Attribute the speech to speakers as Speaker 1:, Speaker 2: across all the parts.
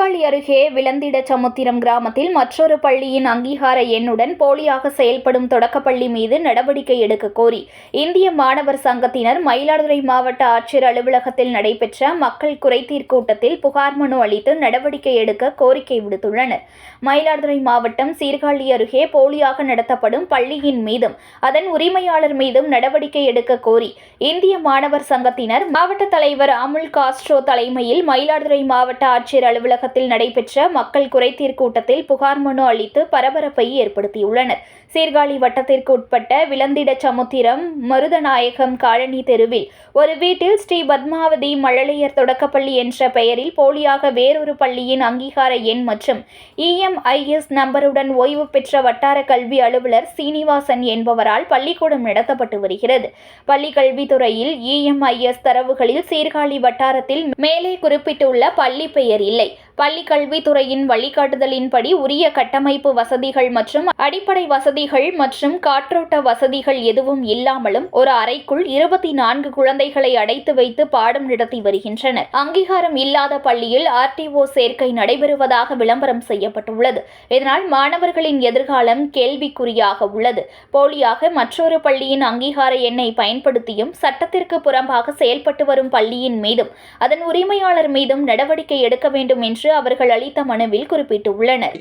Speaker 1: அருகே விளந்திட சமுத்திரம் கிராமத்தில் மற்றொரு பள்ளியின் அங்கீகார எண்ணுடன் போலியாக செயல்படும் தொடக்கப்பள்ளி மீது நடவடிக்கை எடுக்க கோரி இந்திய மாணவர் சங்கத்தினர் மயிலாடுதுறை மாவட்ட ஆட்சியர் அலுவலகத்தில் நடைபெற்ற மக்கள் குறைதீர் கூட்டத்தில் புகார் மனு அளித்து நடவடிக்கை எடுக்க கோரிக்கை விடுத்துள்ளனர். மயிலாடுதுறை மாவட்டம் சீர்காழி அருகே போலியாக நடத்தப்படும் பள்ளியின் மீதும் அதன் உரிமையாளர் மீதும் நடவடிக்கை எடுக்க கோரி இந்திய மாணவர் சங்கத்தினர் மாவட்ட தலைவர் அமுல் காஸ்ட்ரோ தலைமையில் மயிலாடுதுறை மாவட்ட ஆட்சியர் அலுவலகத்தில் நடைபெற்ற மக்கள் குறைதீர் கூட்டத்தில் புகார் மனு அளித்து பரபரப்பை ஏற்படுத்தியுள்ளனர். சீர்காழி வட்டத்திற்கு உட்பட்ட விளந்திட சமுத்திரம் மருதநாயகம் காலனி தெருவில் ஒரு வீட்டில் ஸ்ரீ பத்மாவதி மழலையர் தொடக்கப்பள்ளி என்ற பெயரில் போலியாக வேறொரு பள்ளியின் அங்கீகார எண் மற்றும் இஎம்ஐஎஸ் நம்பருடன் ஓய்வு பெற்ற வட்டார கல்வி அலுவலர் சீனிவாசன் என்பவரால் பள்ளிக்கூடம் நடத்தப்பட்டு வருகிறது. பள்ளி கல்வித்துறையில் இஎம்ஐஎஸ் தரவுகளில் சீர்காழி வட்டாரத்தில் மேலே குறிப்பிட்டுள்ள பள்ளி பெயர் இல்லை. பள்ளி கல்வித்துறையின் வழிகாட்டுதலின்படி உரிய கட்டமைப்பு வசதிகள் மற்றும் அடிப்படை வசதிகள் மற்றும் காற்றோட்ட வசதிகள் எதுவும் இல்லாமலும் ஒரு அறைக்குள் இருபத்தி நான்கு குழந்தைகளை அடைத்து வைத்து பாடம் நடத்தி வருகின்றனர். அங்கீகாரம் இல்லாத பள்ளியில் ஆர்டிஓ சேர்க்கை நடைபெறுவதாக விளம்பரம் செய்யப்பட்டுள்ளது. இதனால் மாணவர்களின் எதிர்காலம் கேள்விக்குறியாக உள்ளது. போலியாக மற்றொரு பள்ளியின் அங்கீகார எண்ணை பயன்படுத்தியும் சட்டத்திற்கு புறம்பாக செயல்பட்டு வரும் பள்ளியின் மீதும் அதன் உரிமையாளர் மீதும் நடவடிக்கை எடுக்க வேண்டும் என்று அவர்கள் அளித்த மனுவில் குறிப்பிட்டுள்ளனர்.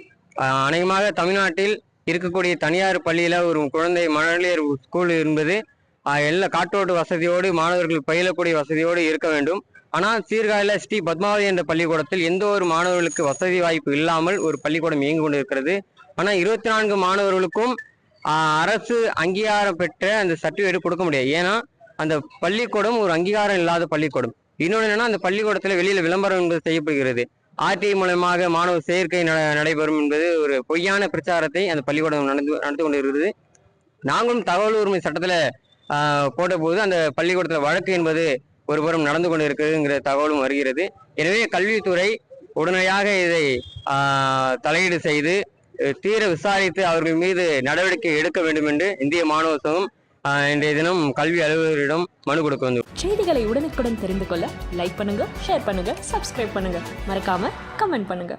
Speaker 2: அநேகமாக தமிழ்நாட்டில் இருக்கக்கூடிய தனியார் பள்ளியில ஒரு குழந்தை மழலையர் ஸ்கூல் என்பது எல்லா காற்றோட்டு வசதியோடு மாணவர்கள் பயிலக்கூடிய வசதியோடு இருக்க வேண்டும். ஆனால் சீர்காழியில் ஸ்ரீ பத்மாவதி என்ற பள்ளிக்கூடத்தில் எந்த ஒரு மாணவர்களுக்கு வசதி வாய்ப்பு இல்லாமல் ஒரு பள்ளிக்கூடம் இயங்கி கொண்டிருக்கிறது. ஆனால் இருபத்தி நான்கு மாணவர்களுக்கும் அரசு அங்கீகாரம் பெற்ற அந்த சர்டிஃபிகேட் கொடுக்க முடியாது. ஏன்னா அந்த பள்ளிக்கூடம் ஒரு அங்கீகாரம் இல்லாத பள்ளிக்கூடம். இன்னொன்று என்னன்னா அந்த பள்ளிக்கூடத்தில் வெளியில் விளம்பரம் என்பது செய்யப்படுகிறது. ஆர்டி மூலமாக மாணவர் சேர்க்கை நடைபெறும் என்பது ஒரு பொய்யான பிரச்சாரத்தை அந்த பள்ளிக்கூடம் நடந்து நடந்து கொண்டிருக்கிறது. நாங்களும் தகவல் உரிமை சட்டத்தில் போட்டபோது அந்த பள்ளிக்கூடத்தில் வழக்கு என்பது ஒருபுறம் நடந்து கொண்டிருக்கிறதுங்கிற தகவலும் வருகிறது. எனவே கல்வித்துறை உடனடியாக இதை தலையீடு செய்து தீர விசாரித்து அவர்கள் மீது நடவடிக்கை எடுக்க வேண்டும் என்று இந்திய மாணவ சங்கம் இன்றைய தினம் கல்வி அலுவலரிடம் மனு கொடுக்க வந்து
Speaker 3: செய்திகளை உடனுக்குடன் தெரிந்து கொள்ள லைக் பண்ணுங்க ஷேர் பண்ணுங்க சப்ஸ்கிரைப் பண்ணுங்க. மறக்காம கமெண்ட் பண்ணுங்க.